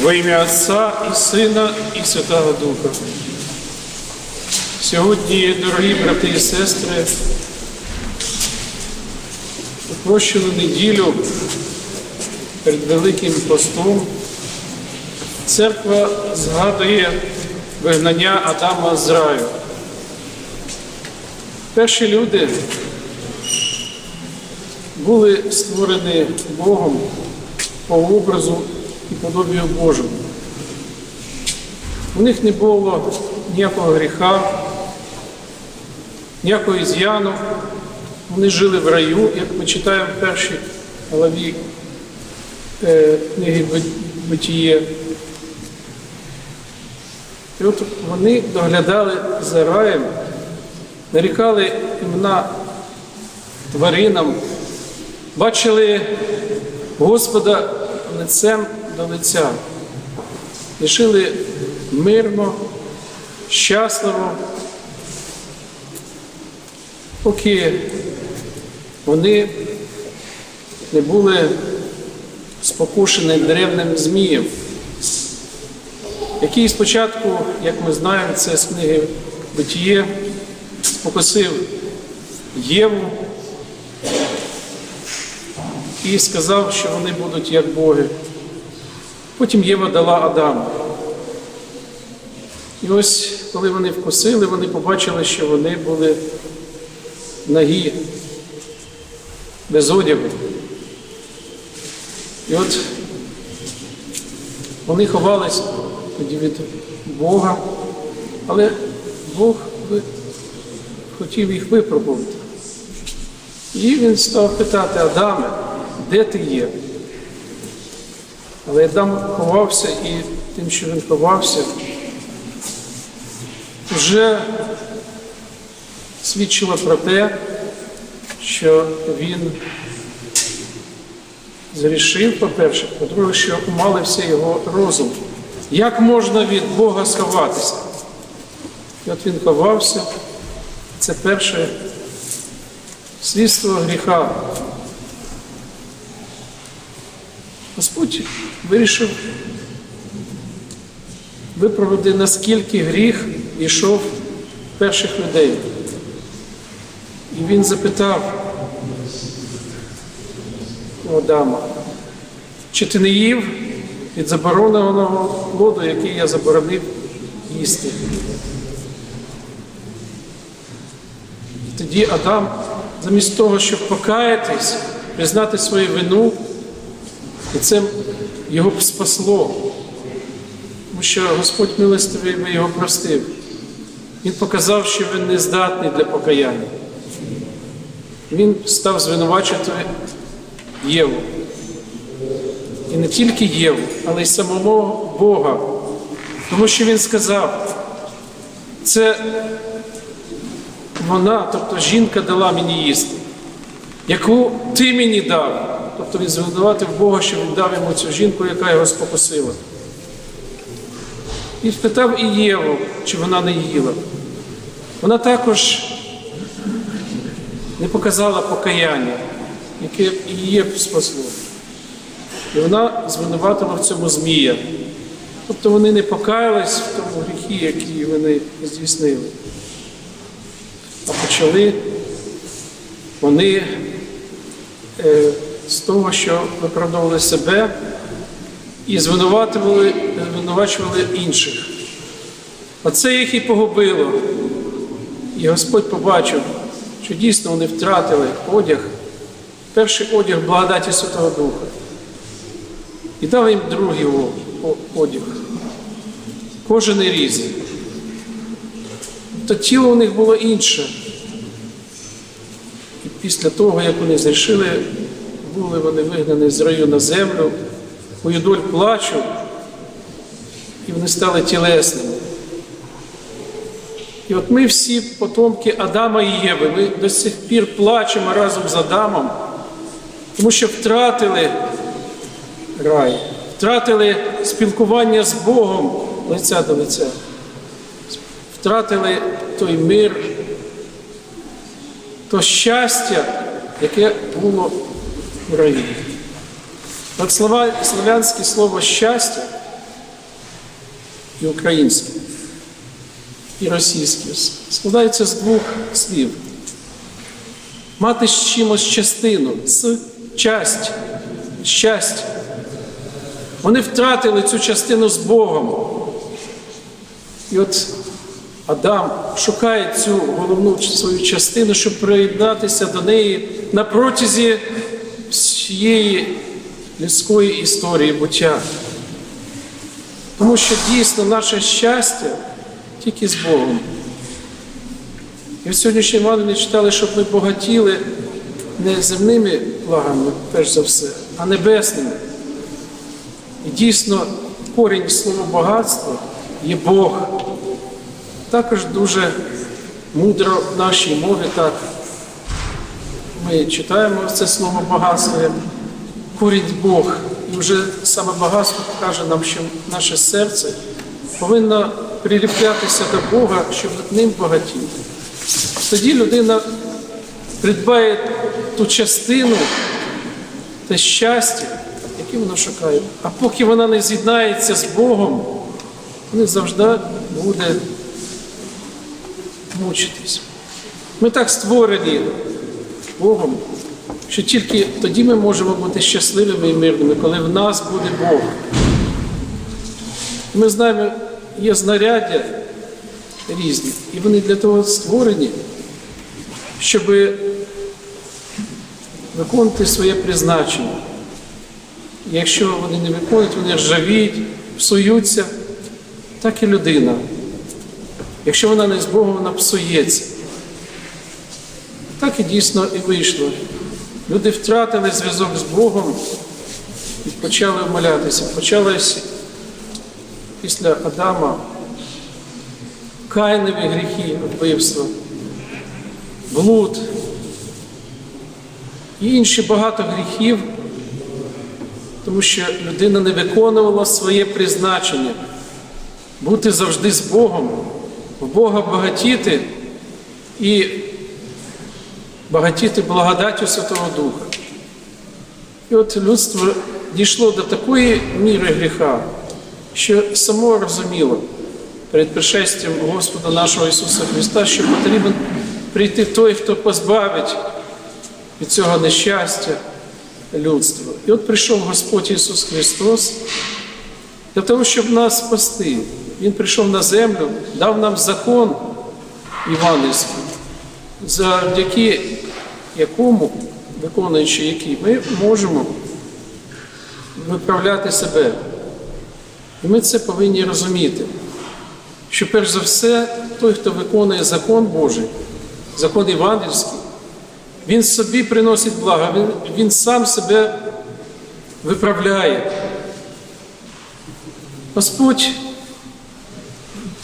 Во ім'я Отця і Сина, і Святого Духа. Сьогодні, дорогі брати і сестри, у неділю перед Великим постом церква згадує вигнання Адама з раю. Перші люди були створені Богом по образу і подобію Божому. У них не було ніякого гріха, ніякого з'яну. Вони жили в раю, як ми читаємо в першій главі е, книги Битіє. І от вони доглядали за раєм, нарікали імена тваринам, бачили Господа лицем до лиця, і жили мирно, щасливо, поки вони не були спокушені древним змієм, який спочатку, як ми знаємо, це з книги Битіє, спокусив Єву і сказав, що вони будуть як Боги. Потім Єва дала Адаму. І ось, коли вони вкусили, вони побачили, що вони були нагі, без одягу. І от вони ховались тоді від Бога, але Бог хотів їх випробувати. І він став питати Адаме, де ти є? Але Адам ховався і тим, що він ховався, вже свідчило про те, що він зрішив, по-перше, по-друге, що умалився його розум. Як можна від Бога сховатися? І от він ховався. Це перше слідство гріха. Господь вирішив виправити, наскільки гріх йшов перших людей. І він запитав у Адама, чи ти не їв від забороненого плоду, який я заборонив їсти? І тоді Адам, замість того, щоб покаятись, признати свою вину, і це його б спасло, тому що Господь милостивий би його простив. Він показав, що він не здатний для покаяння. Він став звинувачувати Єву. І не тільки Єву, але й самого Бога. Тому що він сказав, це вона, тобто жінка дала мені їсти, яку ти мені дав. Тобто він звинуватив Бога, що він дав йому цю жінку, яка його спокусила. І спитав і Єву, чи вона не їла. Вона також не показала покаяння, яке її б спасло. І вона звинуватила в цьому Змія. Тобто вони не покаялись в тому гріхі, який вони здійснили. А почали вони е, з того, що виправдовували себе і звинувачували, звинувачували інших. Оце їх і погубило. І Господь побачив, що дійсно вони втратили одяг, перший одяг благодаті Святого Духа. І дав їм другий одяг. Кожен різний. То тіло у них було інше. І після того, як вони зрішили, були вони вигнані з раю на землю, поїдоль плачу, і вони стали тілесними. І от ми всі потомки Адама і Єви, ми до сих пір плачемо разом з Адамом, тому що втратили рай, втратили спілкування з Богом лиця до лиця, втратили той мир, то щастя, яке було в раю. Слова, славянське слово щастя і українське, і російське, складається з двох слів. Мати з чимось частину, з часть, щастя. Вони втратили цю частину з Богом. І от Адам шукає цю головну свою частину, щоб приєднатися до неї на протязі всієї людської історії буття. Тому що дійсно наше щастя тільки з Богом. І в сьогоднішній Івангелії читали, щоб ми багатіли не земними благами, перш за все, а небесними. І дійсно корінь слова багатства є Бог. Також дуже мудро в нашій мові так. Ми читаємо це слово багатство корінь Бог. І вже саме багатство каже нам, що наше серце повинно приліплятися до Бога, щоб ним багатіти. Тоді людина придбає ту частину, те щастя, яке вона шукає. А поки вона не з'єднається з Богом, вона завжди буде мучитись. Ми так створені Богом, що тільки тоді ми можемо бути щасливими і мирними, коли в нас буде Бог. Ми знаємо, є знаряддя різні, і вони для того створені, щоб виконувати своє призначення. Якщо вони не виконують, вони ржавіють, псуються, так і людина. Якщо вона не з Богом, вона псується. Так і дійсно і вийшло. Люди втратили зв'язок з Богом і почали вмолятися. Почалось після Адама кайнові гріхи, вбивства, блуд і інші багато гріхів, тому що людина не виконувала своє призначення бути завжди з Богом, в Бога багатіти і багатіти благодаттю Святого Духа. І от людство дійшло до такої міри гріха, що само розуміло перед пришестям Господа нашого Ісуса Христа, що потрібен прийти той, хто позбавить від цього нещастя людства. І от прийшов Господь Ісус Христос для того, щоб нас спасти. Він прийшов на землю, дав нам закон Іванівський, завдяки якому, виконуючи який, ми можемо виправляти себе. І ми це повинні розуміти, що перш за все, той, хто виконує закон Божий, закон Івангельський, він собі приносить благо, він, він сам себе виправляє. Господь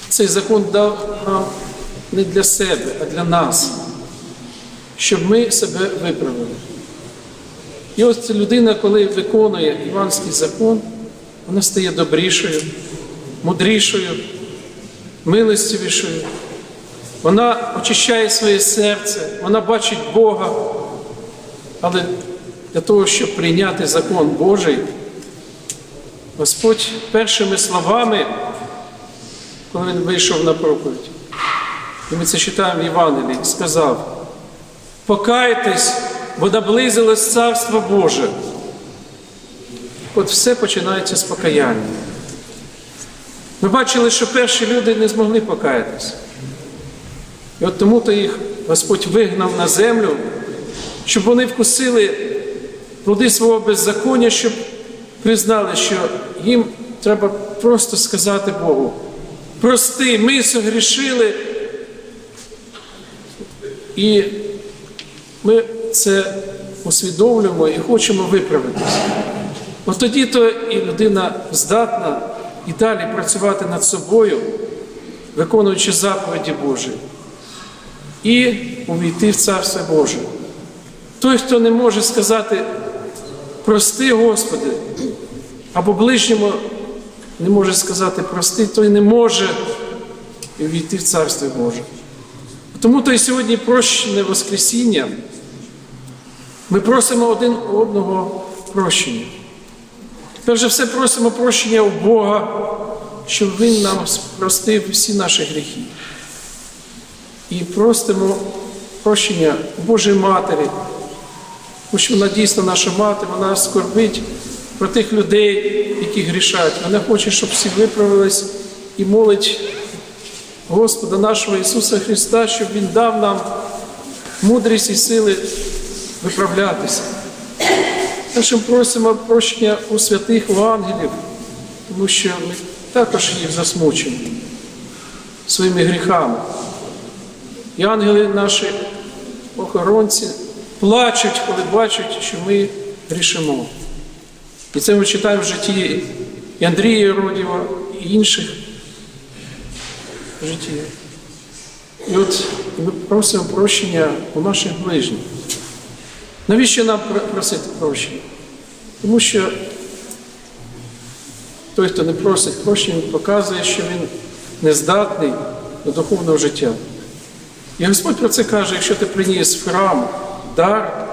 цей закон дав нам не для себе, а для нас, щоб ми себе виправили. І ось ця людина, коли виконує Іванський закон, вона стає добрішою, мудрішою, милостивішою. Вона очищає своє серце, вона бачить Бога. Але для того, щоб прийняти закон Божий, Господь першими словами, коли він вийшов на проповідь, і ми це читаємо в Євангелії, сказав: покайтесь, бо наблизилось Царство Боже. От все починається з покаяння. Ми бачили, що перші люди не змогли покаятися. І от тому то їх Господь вигнав на землю, щоб вони вкусили плоди свого беззаконня, щоб признали, що їм треба просто сказати Богу. Прости, ми согрішили. І ми це усвідомлюємо і хочемо виправитися. От тоді то і людина здатна і далі працювати над собою, виконуючи заповіді Божі, і увійти в Царство Боже. Той, хто не може сказати, прости, Господи, або ближньому не може сказати прости, той не може увійти в Царство Боже. Тому то і сьогодні прощене Воскресіння. Ми просимо один одного прощення. Перш за все просимо прощення у Бога, щоб Він нам простив всі наші гріхи. І просимо прощення Божої Матері, тому що вона дійсно наша мати, вона скорбить про тих людей, які грішать. Вона хоче, щоб всі виправились і молить Господа нашого Ісуса Христа, щоб Він дав нам мудрість і сили виправлятися. Нашим просимо прощення у святих у ангелів, тому що ми також їх засмучені своїми гріхами. І ангели наші охоронці плачуть, коли бачать, що ми грішимо. І це ми читаємо в житті і Андрія Єродєва, і інших в житті. І от ми просимо прощення у наших ближніх. Навіщо нам просити прощення? Тому що той, хто не просить прощення, показує, що він нездатний до духовного життя. І Господь про це каже, якщо ти приніс в храм дар,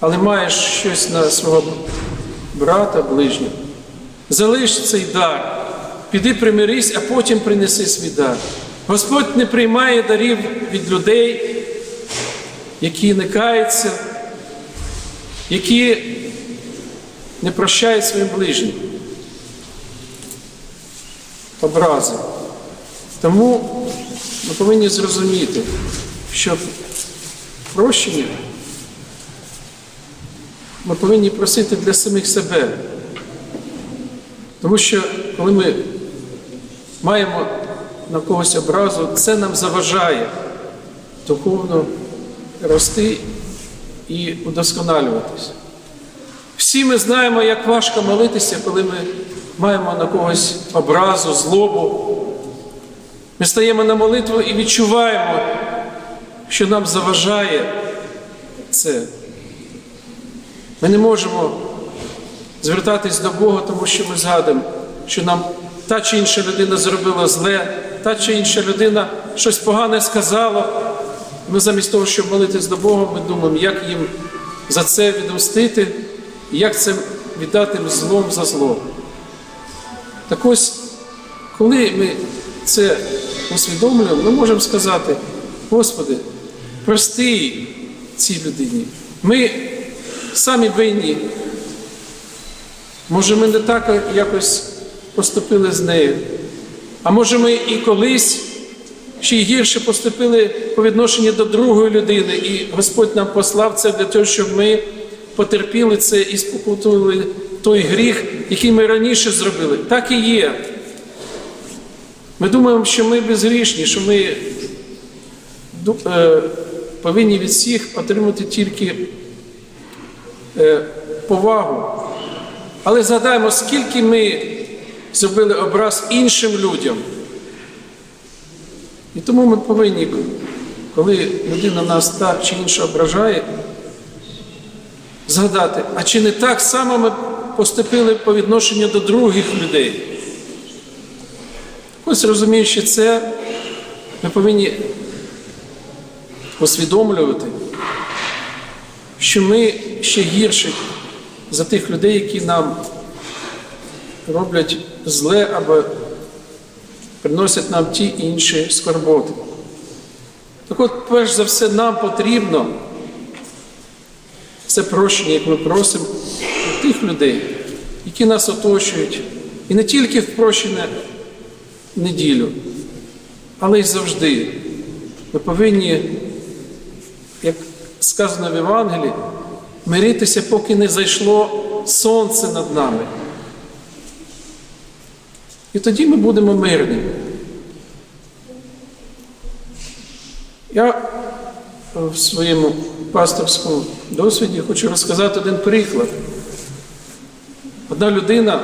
але маєш щось на свого брата, ближнього, залиш цей дар, піди примирись, а потім принеси свій дар. Господь не приймає дарів від людей, які не каються, які не прощають своїм ближнім. Образи. Тому ми повинні зрозуміти, що прощення ми повинні просити для самих себе. Тому що коли ми маємо на когось образу, це нам заважає духовно рости і удосконалюватися. Всі ми знаємо, як важко молитися, коли ми маємо на когось образу, злобу. Ми стаємо на молитву і відчуваємо, що нам заважає це. Ми не можемо звертатись до Бога, тому що ми згадуємо, що нам та чи інша людина зробила зле, та чи інша людина щось погане сказала. Ми замість того, щоб молитись до Бога, ми думаємо, як їм за це відомстити, як це віддати злом за зло. Так ось, коли ми це усвідомлюємо, ми можемо сказати, Господи, прости цій людині. Ми самі винні. Може, ми не так якось поступили з нею. А може, ми і колись ще й гірше поступили по відношенню до другої людини, і Господь нам послав це для того, щоб ми потерпіли це і спокутували той гріх, який ми раніше зробили. Так і є. Ми думаємо, що ми безгрішні, що ми е, повинні від всіх отримати тільки е, повагу. Але згадаємо, скільки ми зробили образ іншим людям. І тому ми повинні, коли людина нас так чи інше ображає, згадати, а чи не так само ми поступили по відношенню до других людей? Ось розуміючи це, ми повинні усвідомлювати, що ми ще гірші за тих людей, які нам роблять зле або приносять нам ті інші скорботи. Так от, перш за все, нам потрібно це прощення, як ми просимо тих людей, які нас оточують, і не тільки в прощене неділю, але й завжди. Ми повинні, як сказано в Євангелії, миритися, поки не зайшло сонце над нами. І тоді ми будемо мирні. Я в своєму пасторському досвіді хочу розказати один приклад. Одна людина,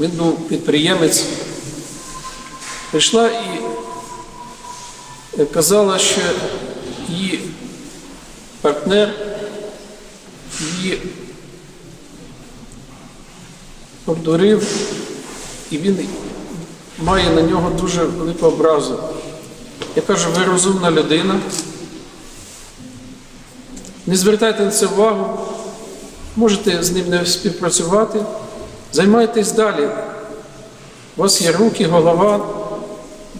він був підприємець, прийшла і казала, що її партнер її обдурив, і він має на нього дуже велику образу. Я кажу, ви розумна людина. Не звертайте на це увагу, можете з ним не співпрацювати, займайтесь далі у вас є руки, голова.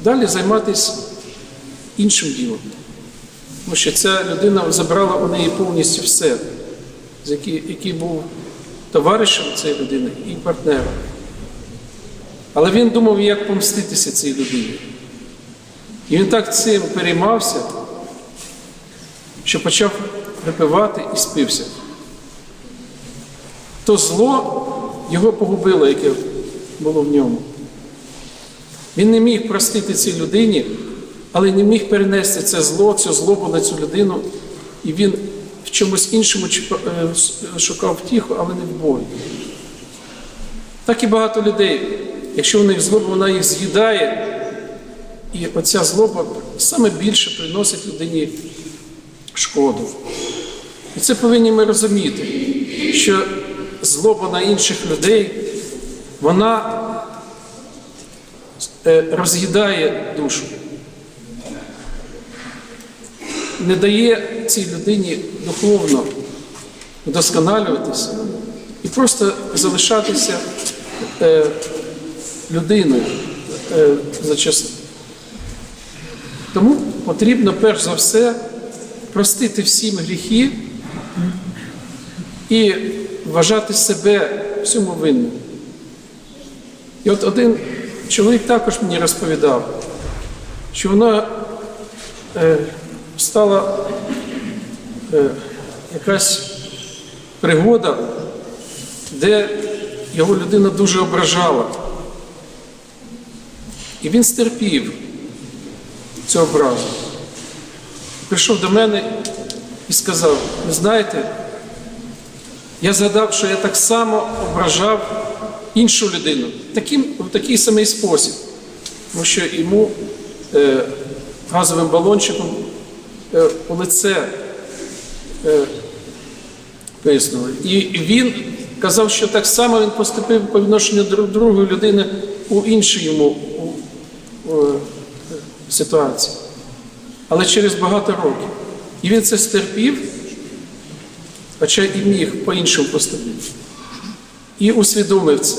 Далі займатися іншим ділом. Тому що ця людина забрала у неї повністю все, який, був товаришем цієї людини і партнером. Але він думав, як помститися цій людині. І він так цим переймався, що почав випивати і спився. То зло його погубило, яке було в ньому. Він не міг простити цій людині, але не міг перенести це зло, цю злобу на цю людину, і він в чомусь іншому е, шукав втіху, але не в Богі. Так і багато людей, якщо у них злоба, вона їх з'їдає, і оця злоба саме більше приносить людині шкоду. І це повинні ми розуміти, що злоба на інших людей, вона е, роз'їдає душу, не дає цій людині духовно вдосконалюватися і просто залишатися е, людиною е. Тому потрібно перш за все простити всім гріхи і вважати себе всьому винним. І от один чоловік також мені розповідав, що вона е, стала е, якась пригода, де його людина дуже ображала. І він стерпів цю образу. Прийшов до мене і сказав: ви знаєте, я згадав, що я так само ображав іншу людину таким, в такий самий спосіб, тому що йому е, газовим балончиком е, у лице е, писнули. І він казав, що так само він поступив по відношенню до другої людини у іншій йому е, ситуації. Але через багато років. І він це стерпів, хоча і міг по-іншому поступити. І усвідомив це.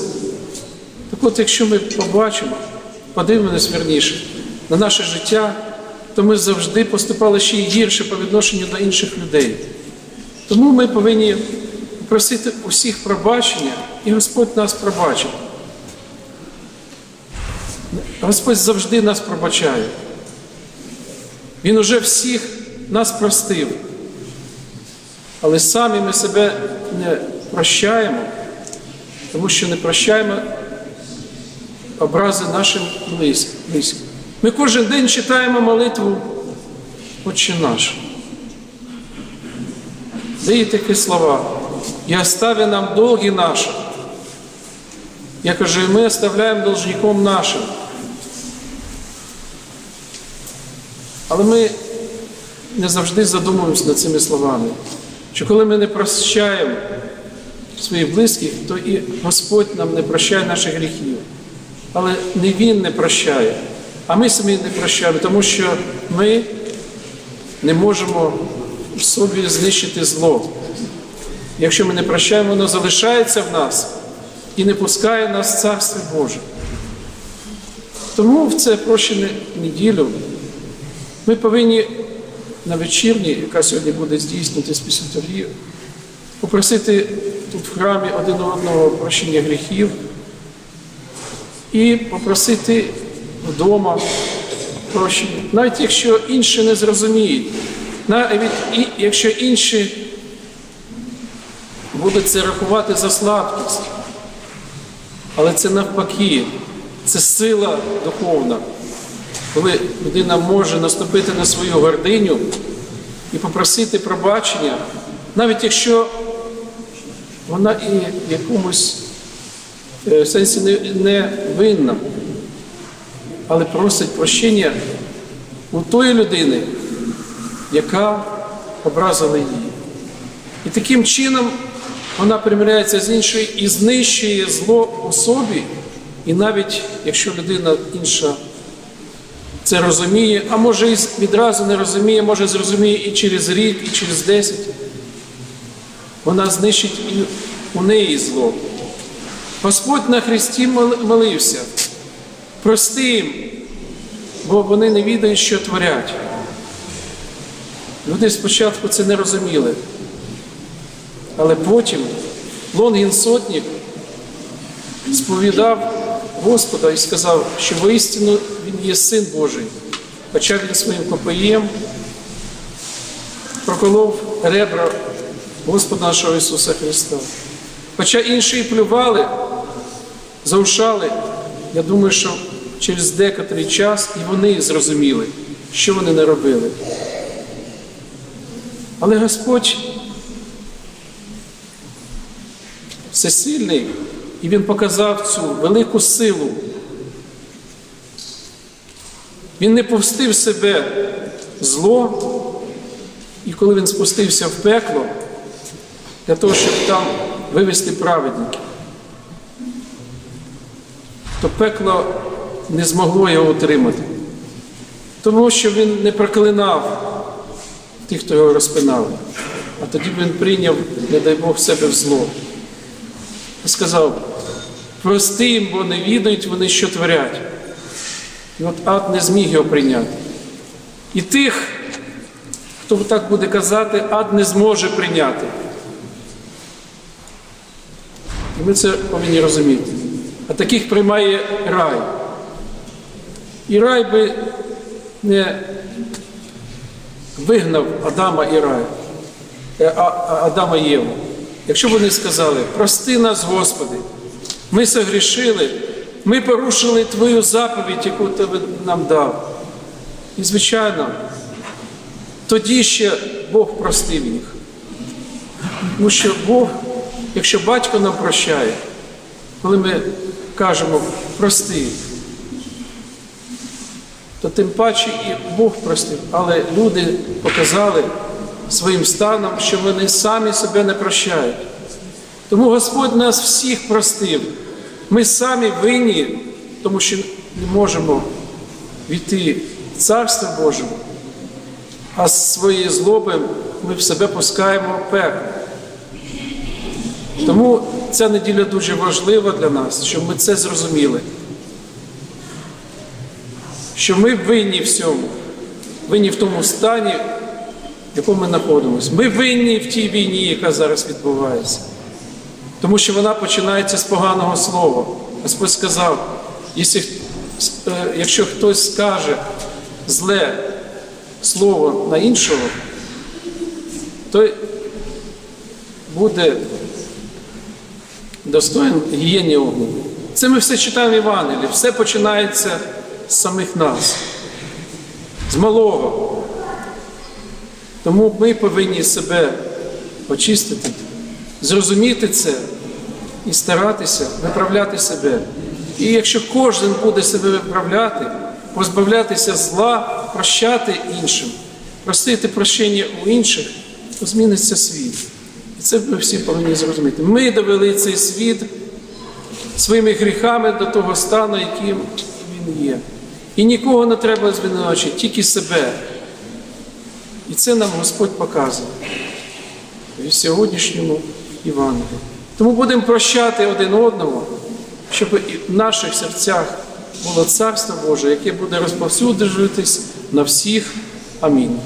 Так от, якщо ми побачимо, подивимось верніше на наше життя, то ми завжди поступали ще й гірше по відношенню до інших людей. Тому ми повинні просити усіх пробачення, і Господь нас пробачить. Господь завжди нас пробачає. Він уже всіх нас простив. Але самі ми себе не прощаємо, тому що не прощаємо образи нашим близьким. Ми кожен день читаємо молитву Отче наш. Де такі слова? І остави нам долги наші. Я кажу, і ми оставляємо должником нашим. Але ми не завжди задумуємося над цими словами. Що коли ми не прощаємо своїх близьких, то і Господь нам не прощає наших гріхів. Але не Він не прощає, а ми самі не прощаємо, тому що ми не можемо в собі знищити зло. Якщо ми не прощаємо, воно залишається в нас і не пускає нас в Царство Боже. Тому в це прощену неділю ми повинні на вечірні, яка сьогодні буде здійснюватись після торгів, попросити тут в храмі один одного прощення гріхів і попросити вдома прощення. Навіть якщо інші не зрозуміють, навіть якщо інші будуть це рахувати за слабкість, але це навпаки, це сила духовна коли людина може наступити на свою гординю і попросити пробачення, навіть якщо вона і в якомусь е, сенсі не винна, але просить прощення у тої людини, яка образила її. І таким чином вона примиряється з іншою і знищує зло у собі, і навіть якщо людина інша це розуміє, а може і відразу не розуміє, може зрозуміє і через рік, і через десять. Вона знищить і у неї зло. Господь на Христі молився, Прости їм, бо вони не відають, що творять. Люди спочатку це не розуміли. Але потім Лонгін Сотнік сповідав Господа і сказав, що воістину Він є Син Божий, хоча він своїм копаєм проколов ребра Господа нашого Ісуса Христа. Хоча інші плювали, заушали, я думаю, що через декотрий час і вони зрозуміли, що вони не робили. Але Господь всесильний, і Він показав цю велику силу. Він не повстив себе зло, і коли він спустився в пекло, для того, щоб там вивести праведників, то пекло не змогло його утримати, тому що він не проклинав тих, хто його розпинав, а тоді він прийняв, не дай Бог, себе в зло. І сказав, прости їм, бо не відають вони, що творять. І от ад не зміг його прийняти. І тих, хто так буде казати, ад не зможе прийняти. І ми це повинні розуміти. А таких приймає рай. І рай би не вигнав Адама і рай, е, А- Адама і Єву. Якщо б вони сказали, прости нас, Господи, ми согрішили, ми порушили Твою заповідь, яку Ти нам дав. І, звичайно, тоді ще Бог простив їх. Тому що Бог, якщо батько нам прощає, коли ми кажемо прости, то тим паче і Бог простив. Але люди показали своїм станом, що вони самі себе не прощають. Тому Господь нас всіх простив. Ми самі винні, тому що не можемо війти в Царство Боже, а з своєї злоби ми в себе пускаємо пекло. Тому ця неділя дуже важлива для нас, щоб ми це зрозуміли. Що ми винні в цьому, винні в тому стані, в якому ми знаходимося. Ми винні в тій війні, яка зараз відбувається. Тому що вона починається з поганого слова. Господь сказав, якщо, е, хтось скаже зле слово на іншого, то буде достоин гієні огню. Це ми все читаємо в Євангелії, все починається з самих нас, з малого. Тому ми повинні себе очистити, зрозуміти це і старатися виправляти себе. І якщо кожен буде себе виправляти, позбавлятися зла, прощати іншим, просити прощення у інших, то зміниться світ. І це ми всі повинні зрозуміти. Ми довели цей світ своїми гріхами до того стану, яким він є. І нікого не треба звинувачити, тільки себе. І це нам Господь показує в сьогоднішньому Івангелії. Тому будемо прощати один одного, щоб і в наших серцях було Царство Боже, яке буде розповсюджуватись на всіх. Амінь.